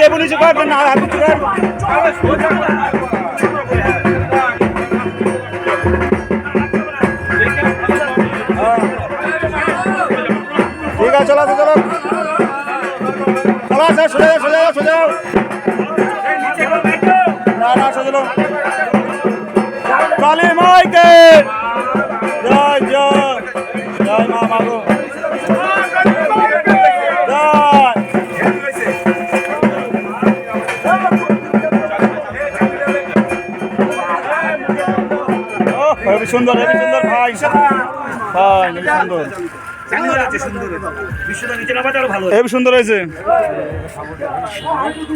দেবুনি সে করবেন না হাত তুলেন ঠিক আছে, চলো চলো চলো। স্যার সোজা সোজা সোজা হেবি সুন্দর হেবি সুন্দর ভাই। ভাই হেবি সুন্দর। সুন্দর আছে সুন্দর বিশ্বটা নিচে নামাতে আরও ভালো হেবি সুন্দর হয়েছে।